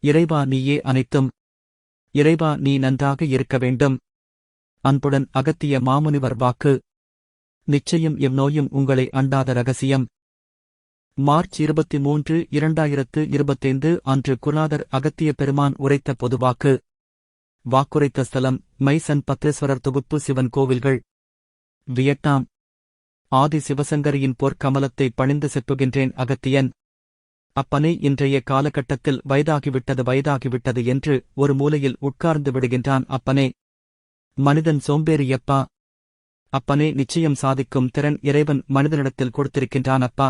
இறைவா நீயே அனைத்தும். இறைவா நீ நன்றாக இருக்க வேண்டும். அன்புடன் அகத்திய மாமுனிவர் வாக்கு. நிச்சயம் இவ்நோயும் உங்களை அண்டாத ரகசியம். மார்ச் இருபத்தி மூன்று இரண்டாயிரத்து இருபத்தைந்து அன்று குலாதர் அகத்திய பெருமான் உரைத்த பொதுவாக்கு வாக்குரைத்த ஸ்தலம் மைசன் பத்ரேஸ்வரர் தொகுப்பு சிவன் கோவில்கள். வியட்நாம். ஆதி சிவசங்கரியின் பொற்கமலத்தை பணிந்து செப்புகின்றேன் அகத்தியன். அப்பனே இன்றைய காலகட்டத்தில் வயதாகிவிட்டது வயதாகிவிட்டது என்று ஒரு மூலையில் உட்கார்ந்து விடுகின்றான் அப்பனே. மனிதன் சோம்பேறியப்பா அப்பனே நிச்சயம் சாதிக்கும் திறன் இறைவன் மனிதனிடத்தில் கொடுத்திருக்கின்றான் அப்பா.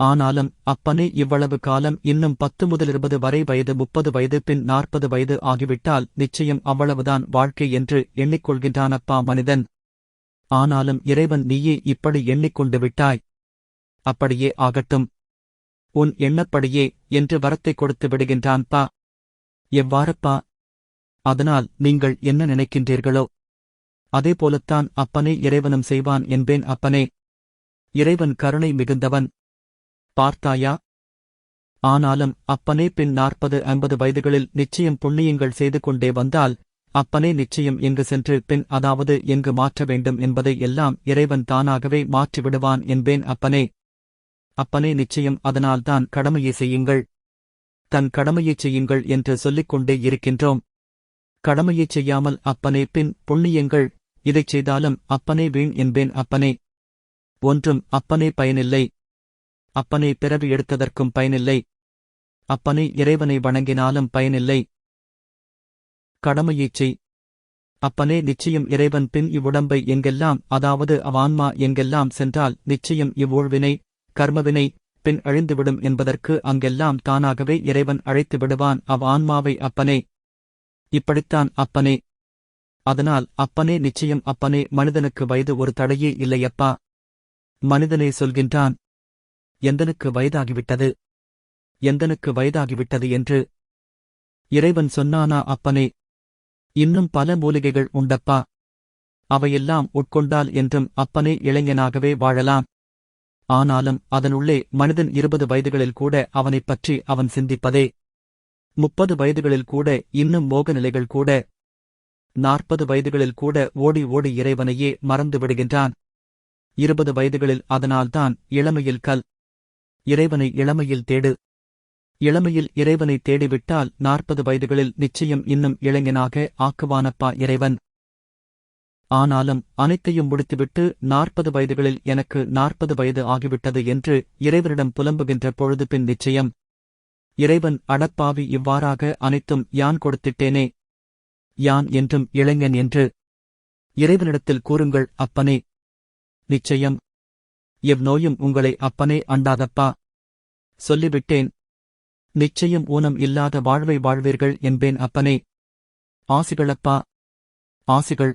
ஆனாலும் அப்பனே இவ்வளவு காலம் இன்னும் பத்து முதல் இருபது வரை வயது முப்பது வயது பின் நாற்பது வயது ஆகிவிட்டால் நிச்சயம் அவ்வளவுதான் வாழ்க்கை என்று எண்ணிக்கொள்கின்றானப்பா மனிதன். ஆனாலும் இறைவன் நீயே இப்படி எண்ணிக்கொண்டு விட்டாய். அப்படியே ஆகட்டும். உன் எண்ணப்படியே என்று வரத்தை கொடுத்து விடுகின்றான் பா. எவ்வாறப்பா? அதனால் நீங்கள் என்ன நினைக்கின்றீர்களோ? அதேபோலத்தான் அப்பனே இறைவனும் செய்வான் என்பேன் அப்பனே. இறைவன் கருணை மிகுந்தவன். பார்த்தாயா? ஆனாலும் அப்பனே பின் நாற்பது ஐம்பது வயதுகளில் நிச்சயம் புண்ணியங்கள் செய்து கொண்டே வந்தால் அப்பனே நிச்சயம் எங்கு சென்று பின் அதாவது எங்கு மாற்ற வேண்டும் என்பதை எல்லாம் இறைவன் தானாகவே மாற்றிவிடுவான் என்பேன் அப்பனே. அப்பனே நிச்சயம் அதனால்தான் கடமையை செய்யுங்கள். தன் கடமையைச் செய்யுங்கள் என்று சொல்லிக் கொண்டே இருக்கின்றோம். கடமையைச் செய்யாமல் அப்பனே பின் புண்ணியங்கள். இதைச் செய்தாலும் அப்பனே வீண் என்பேன் அப்பனே. ஒன்றும் அப்பனே பயனில்லை. அப்பனே பிறவி எடுத்ததற்கும் பயனில்லை. அப்பனே இறைவனை வணங்கினாலும் பயனில்லை. கடமையைச் செய். அப்பனே நிச்சயம் இறைவன் பின் இவ்வுடம்பை எங்கெல்லாம் அதாவது அவான்மா எங்கெல்லாம் சென்றால் நிச்சயம் இவ்வுழ்வினை கர்மவினை பின் அழிந்துவிடும் என்பதற்கு அங்கெல்லாம் தானாகவே இறைவன் அழைத்து விடுவான் அவ் ஆன்மாவை அப்பனே. இப்படித்தான் அப்பனே. அதனால் அப்பனே நிச்சயம் அப்பனே மனிதனுக்கு வயது ஒரு தடையே இல்லையப்பா. மனிதனே சொல்கின்றான் எந்தனுக்கு வயதாகிவிட்டது? எந்தனுக்கு வயதாகிவிட்டது என்று? இறைவன் சொன்னானா அப்பனே இன்னும் பல மூலிகைகள் உண்டப்பா. அவையெல்லாம் உட்கொண்டால் என்றும் அப்பனே இளைஞனாகவே வாழலாம். ஆனாலும் அதனுள்ளே மனிதன் இருபது வயதுகளில் கூட அவனைப் பற்றி அவன் சிந்திப்பதே. முப்பது வயதுகளில் கூட இன்னும் மோக நிலைகள் கூட. நாற்பது வயதுகளில் கூட ஓடி ஓடி இறைவனையே மறந்து விடுகின்றான். இருபது வயதுகளில் அதனால்தான் இளமையில் கல். இறைவனை இளமையில் தேடு. இளமையில் இறைவனை தேடிவிட்டால் நாற்பது வயதுகளில் நிச்சயம் இன்னும் இளைஞனாக ஆக்குவானப்பா இறைவன். ஆனாலும் அனைத்தையும் முடித்துவிட்டு நாற்பது வயதுகளில் எனக்கு நாற்பது வயது ஆகிவிட்டது என்று இறைவனிடம் புலம்புகின்ற பொழுது பின் நிச்சயம். இறைவன் அடப்பாவி இவ்வாறாக அனைத்தும் யான் கொடுத்திட்டேனே? யான் என்றும் இளைஞன் என்று இறைவனிடத்தில் கூறுங்கள் அப்பனே நிச்சயம் எவ்நோயும் உங்களை அப்பனே அண்டாதப்பா? சொல்லிவிட்டேன். நிச்சயம் ஊனம் இல்லாத வாழ்வை வாழ்வீர்கள் என்பேன் அப்பனே ஆசிகளப்பா? ஆசிகள்